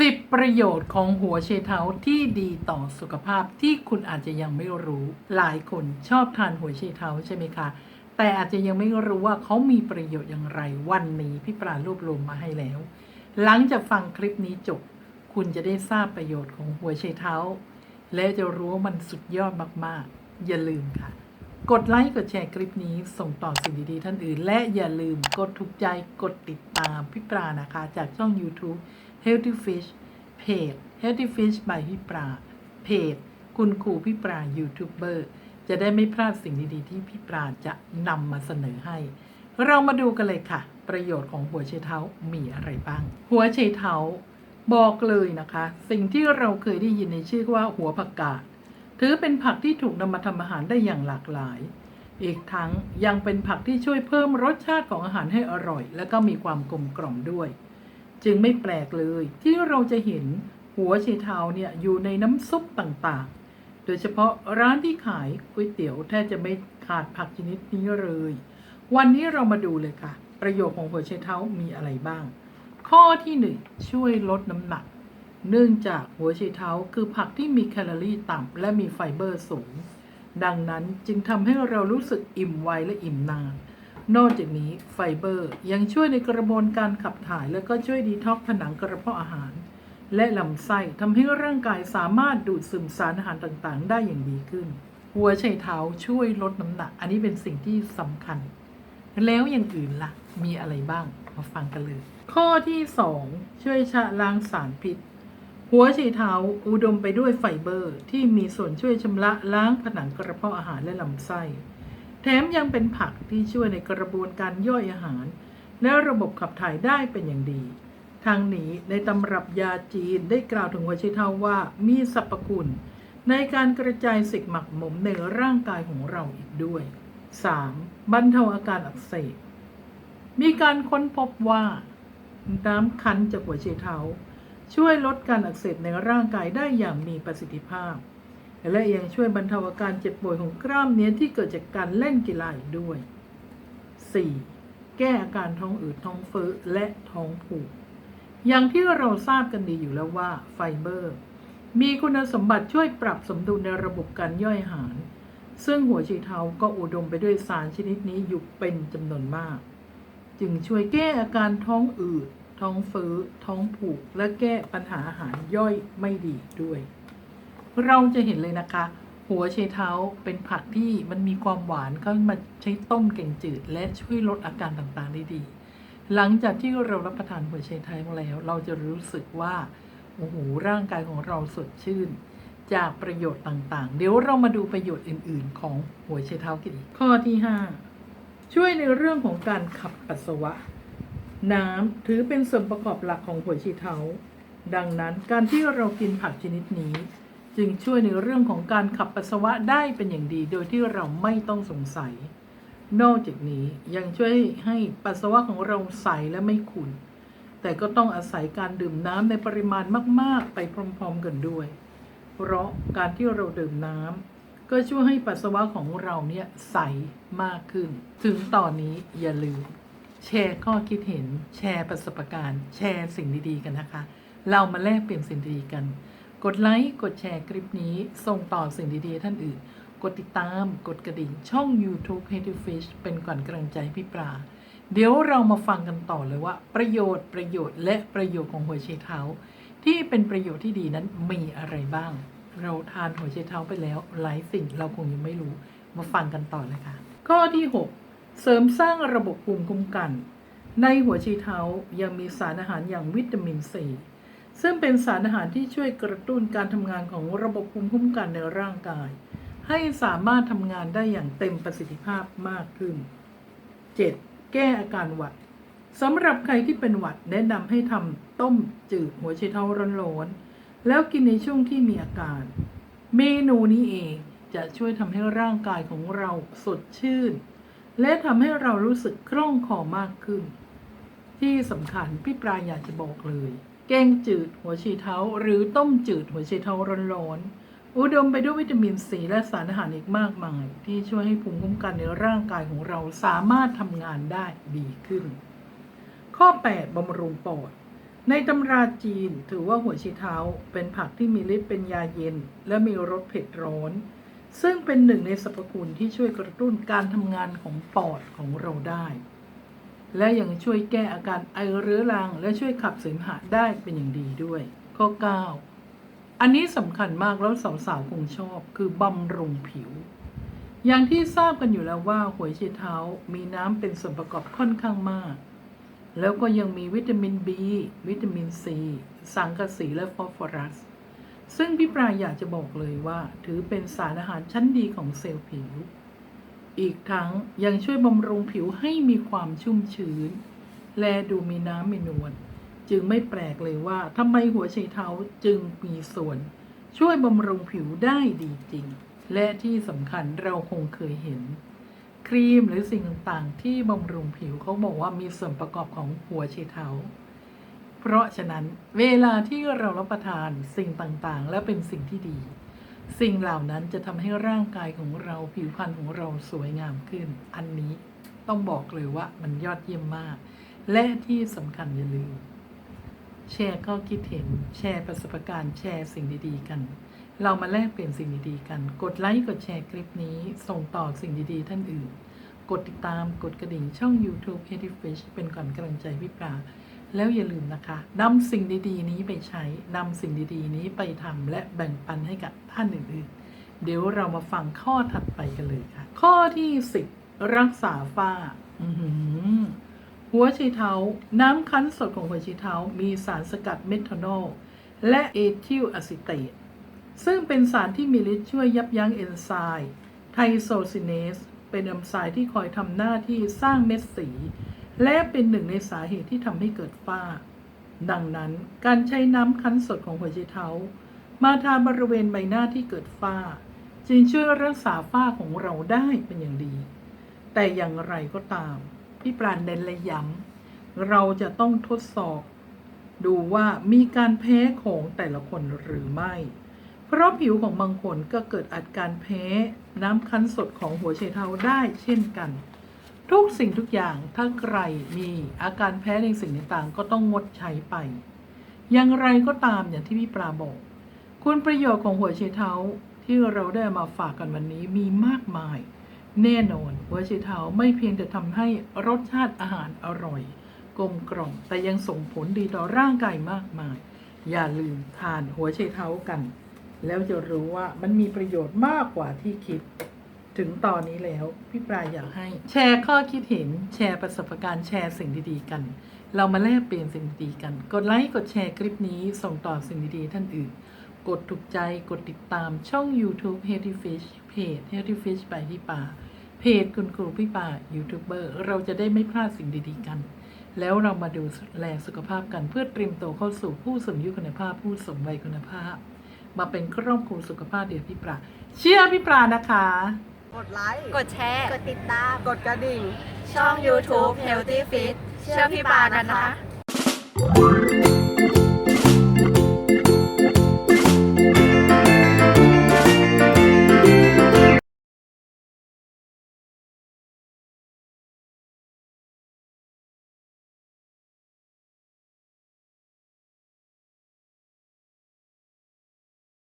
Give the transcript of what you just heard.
10 ประโยชน์ของหัวเชเท้าที่ดีต่อสุขภาพที่คุณอาจจะยังไม่รู้ หลายคนชอบทานหัวเชเท้าใช่ไหมคะ แต่อาจจะยังไม่รู้ว่าเขามีประโยชน์อย่างไร วันนี้พี่ปลารวบรวมมาให้แล้ว หลังจากฟังคลิปนี้จบ คุณจะได้ทราบประโยชน์ของหัวเชเท้า และจะรู้ว่ามันสุดยอดมากๆ อย่าลืมค่ะ กดไลค์กดแชร์คลิปนี้ ส่งต่อสิ่งดีๆท่านอื่น และอย่าลืมกดถูกใจกดติดตามพี่ปลานะคะ จากช่อง YouTube Healthy Fish เพจ Healthy Fish by พี่ปลาเพจ คุณครูพี่ปลายูทูบเบอร์จะได้ไม่พลาดสิ่งดีๆ ที่พี่ปลาจะนำมาเสนอให้ เรามาดูกันเลยค่ะ ประโยชน์ของหัวไชเท้ามีอะไรบ้าง หัวไชเท้าบอกเลยนะคะ สิ่งที่เราเคยได้ยินในชื่อว่าหัวผักกาดถือเป็นผักที่ถูกนำมาทำอาหารได้อย่างหลากหลาย อีกทั้งยังเป็นผักที่ช่วยเพิ่มรสชาติของอาหารให้อร่อย และก็มีความกลมกล่อมด้วย จึงไม่แปลกเลยที่เราจะเห็นหัวไชเท้าเนี่ยอยู่ในน้ำซุปต่างๆ โดยเฉพาะร้านที่ขายก๋วยเตี๋ยวแทบจะไม่ขาดผักชนิดนี้เลย วันนี้เรามาดูเลยค่ะ ประโยชน์ของหัวไชเท้ามีอะไรบ้าง ข้อที่หนึ่งช่วยลดน้ำหนัก เนื่องจากหัวไชเท้าคือผักที่มีแคลอรี่ต่ำและมีไฟเบอร์สูง ดังนั้นจึงทำให้เรารู้สึกอิ่มไวและอิ่มนาน นอกจากนี้ไฟเบอร์ยังช่วยในกระบวนการขับถ่าย และก็ช่วยดีท็อกผนังกระเพาะอาหาร และลำไส้ทำให้ร่างกายสามารถดูดซึมสารอาหารต่างๆ ได้อย่างดีขึ้น หัวไชเท้าช่วยลดน้ำหนัก อันนี้เป็นสิ่งที่สำคัญ แล้วอย่างอื่นล่ะ มีอะไรบ้างมาฟังกันเลย ข้อที่ 2 ช่วยชะล้างสารพิษ หัวไชเท้าอุดมไปด้วยไฟเบอร์ ที่มีส่วนช่วยชำระล้างผนังกระเพาะอาหารและลำไส้ แถมยังเป็นผักที่ช่วยในกระบวนการย่อยอาหาร และระบบขับถ่ายได้เป็นอย่างดี ทางนี้ในตำรับยาจีนได้กล่าวถึงหัวไชเท้าว่ามีสรรพคุณ ในการกระจายสิ่งหมักหมมในร่างกายของเราอีกด้วย 3. บรรเทาอาการอักเสบมีการค้นพบว่าน้ำคั้นจากหัวไชเท้าช่วยลดการอักเสบในร่างกายได้อย่างมีประสิทธิภาพ และยังช่วยบรรเทาอาการเจ็บป่วยของกล้ามเนื้อที่เกิดจากการเล่นกีฬาอีกด้วย 4. แก้อาการท้องอืดท้องเฟ้อและท้องผูก อย่างที่เราทราบกันดีอยู่แล้วว่าไฟเบอร์ มีคุณสมบัติช่วยปรับสมดุลในระบบการย่อยอาหาร ซึ่งหัวไชเทาก็อุดมไปด้วยสารชนิดนี้อยู่เป็นจำนวนมาก จึงช่วยแก้อาการท้องอืดท้องเฟ้อท้องผูก และแก้ปัญหาอาหารย่อยไม่ดีด้วย เราจะเห็นเลยนะคะ หัวไชเท้าเป็นผักที่มันมีความหวานเขามาใช้ต้มแกงจืด และช่วยลดอาการต่างๆได้ดี หลังจากที่เรารับประทานหัวไชเท้าแล้ว เราจะรู้สึกว่าโอ้โหร่างกายของเราสดชื่น จากประโยชน์ต่างๆ เดี๋ยวเรามาดูประโยชน์อื่น ๆ ของหัวไชเท้ากันอีกข้อที่ 5 ช่วยในเรื่องของการขับปัสสาวะ น้ำถือเป็นส่วนประกอบหลักของหัวไชเท้าดังนั้นการที่เรากินผักชนิดนี้ จึงช่วยในเรื่องของการขับปัสสาวะได้เป็นอย่างดี โดยที่เราไม่ต้องสงสัย นอกจากนี้ยังช่วยให้ปัสสาวะของเราใสและไม่ขุ่น แต่ก็ต้องอาศัยการดื่มน้ำในปริมาณมาก ๆ ไปพร้อม ๆ กันด้วย เพราะการที่เราดื่มน้ำก็ช่วยให้ปัสสาวะของเราเนี่ยใสมากขึ้น ถึงตอนนี้อย่าลืม แชร์ข้อคิดเห็น แชร์ประสบการณ์ แชร์สิ่งดีๆ กันนะคะ เรามาแลกเปลี่ยนสิ่งดีๆกัน กดไลค์กดแชร์คลิปนี้ ส่งต่อสิ่งดีๆท่านอื่น กดติดตามกดกระดิ่งช่อง YouTube h e a d y Fish เป็นก่อนกำลังใจพี่ปลาเดี๋ยวเรามาฟังกันต่อเลยว่า ประโยชน์ประโยชน์และประโยชน์ของหัวไชเท้า ที่เป็นประโยชน์ที่ดีนั้นมีอะไรบ้าง เราทานหัวไชเท้าไปแล้ว หลายสิ่งเราคงยังไม่รู้มาฟังกันต่อเลยค่ะ ข้อที่ 6 เสริมสร้างระบบภูมิคุ้มกัน ในหัวไชเท้ายังมีสารอาหารอย่างวิตามินซี ซึ่งเป็นสารอาหารที่ช่วยกระตุ้นการทำงานของระบบภูมิคุ้มกันในร่างกาย ให้สามารถทำงานได้อย่างเต็มประสิทธิภาพมากขึ้น 7. แก้อาการหวัดสำหรับใครที่เป็นหวัดแนะนำให้ทำต้มจืดหัวไชเท้าร้อนๆแล้วกินในช่วงที่มีอาการ เมนูนี้เองจะช่วยทำให้ร่างกายของเราสดชื่น และทำให้เรารู้สึกคล่องคอมากขึ้น ที่สำคัญพี่ปลาอยากจะบอกเลย กงจืดหัวไชเท้า หรือต้มจืดหัวไชเท้าร้อนๆอุดมไปด้วยวิตามินซีและสารอาหารอีกมากมาย ที่ช่วยให้ภูมิคุ้มกันในร่างกายของเราสามารถทำงานได้ดีขึ้น ข้อ 8บำรุงปอด ในตำราจีนถือว่าหัวไชเท้า เป็นผักที่มีฤทธิ์เป็นยาเย็น และมีรสเผ็ดร้อน ซึ่งเป็นหนึ่งในสรรพคุณที่ช่วยกระตุ้นการทำงานของปอดของเราได้ และยังช่วยแก้อาการไอเรื้อรัง และช่วยขับเสมหะได้เป็นอย่างดีด้วย ข้อ 9 อันนี้สำคัญมากแล้วสาวๆคงชอบ คือบำรุงผิว อย่างที่ทราบกันอยู่แล้วว่าหัวไชเท้ามีน้ำเป็นส่วนประกอบค่อนข้างมาก แล้วก็ยังมีวิตามิน B วิตามิน C สังกะสีและฟอสฟอรัส ซึ่งพี่ปราอยากจะบอกเลยว่า ถือเป็นสารอาหารชั้นดีของเซลล์ผิว อีกทั้งยังช่วยบำรุงผิวให้มีความชุ่มชื้น และดูมีน้ำมีนวลจึงไม่แปลกเลยว่าทำไมหัวไชเท้าจึงมีส่วน ช่วยบำรุงผิวได้ดีจริง และที่สำคัญเราคงเคยเห็น ครีมหรือสิ่งต่างๆ ที่บำรุงผิวเขาบอกว่ามีส่วนประกอบของหัวไชเท้า เพราะฉะนั้นเวลาที่เรารับประทานสิ่งต่างๆ และเป็นสิ่งที่ดี สิ่งเหล่านั้นจะทำให้ร่างกายของเราผิวพรรณของเราสวยงามขึ้น อันนี้ต้องบอกเลยว่ามันยอดเยี่ยมมาก และที่สำคัญอย่าลืม แชร์ข้อคิดเห็น แชร์ประสบการณ์แชร์สิ่งดีๆ กัน เรามาแลกเปลี่ยนสิ่งดีๆ กัน กดไลค์กดแชร์คลิปนี้ ส่งต่อสิ่งดีๆ ท่านอื่น กดติดตามกดกระดิ่งช่อง YouTube h e a d y Fish เป็นก่อนกำลังใจพี่ปลา แล้วอย่าลืมนะคะนำสิ่งดีๆ นี้ไปใช้นำสิ่งดีๆ นี้ไปทำและแบ่งปันให้กับท่านอื่นๆ เดี๋ยวเรามาฟังข้อถัดไปกันเลยค่ะ ข้อที่10รักษาฝ้าหัวไชเท้าน้ำคั้นสดของหัวไชเท้ามีสารสกัดเมทานอลและเอทิลอะซิเตตซึ่งเป็นสารที่มีฤทธิ์ช่วยยับยั้งเอนไซม์ไทโซซินเนส เป็นเอนไซม์ที่คอยทำหน้าที่สร้างเม็ดสี และเป็นหนึ่งในสาเหตุที่ทำให้เกิดฝ้า ดังนั้นการใช้น้ำคั้นสดของหัวไชเท้า มาทาบริเวณใบหน้าที่เกิดฝ้า จึงช่วยรักษาฝ้าของเราได้เป็นอย่างดี แต่อย่างไรก็ตาม พี่ปราณเน้นและย้ำเราจะต้องทดสอบ ดูว่ามีการแพ้ของแต่ละคนหรือไม่ เพราะผิวของบางคนก็เกิดอาการแพ้น้ำคั้นสดของหัวไชเท้าได้เช่นกัน ทุกสิ่งทุกอย่างถ้าใครมีอาการแพ้ในสิ่งต่างๆ ก็ต้องงดใช้ไป อย่างไรก็ตามอย่างที่พี่ปลาบอก คุณประโยชน์ของหัวไชเท้าที่เราได้มาฝากกันวันนี้มีมากมาย แน่นอนหัวไชเท้าไม่เพียงแต่ทำให้รสชาติอาหารอร่อยกลมกล่อมแต่ยังส่งผลดีต่อร่างกายมากมาย อย่าลืมทานหัวไชเท้ากัน แล้วจะรู้ว่ามันมีประโยชน์มากกว่าที่คิด ถึงตอนนี้แล้ว พี่ปลายอยากให้ แชร์ข้อคิดเห็น แชร์ประสบการณ์แชร์สิ่งดีๆกัน เรามาแลกเปลี่ยนสิ่งดีๆกัน กดไลค์กดแชร์คลิปนี้ส่งต่อสิ่งดีๆท่านอื่น กดถูกใจกดติดตามช่อง YouTube Healthy Fish เพจ Healthy Fish ไปที่ป่าเพจคุณครูพี่ป่ายูทูบเบอร์เราจะได้ไม่พลาดสิ่งดีๆกัน แล้วเรามาดูแลสุขภาพกันเพื่อเตรียมตัวเข้าสู่ผู้สูงอายุคุณภาพผู้สมวัยคุณภาพ มาเป็นครอบครัวสุขภาพเดียวพี่ปลาเชื่อพี่ปลานะคะ กดไลค์กดแชร์ กดติดตาม กดกระดิ่ง ช่อง YouTube Healthy Fit เชื่อพี่ปานะคะค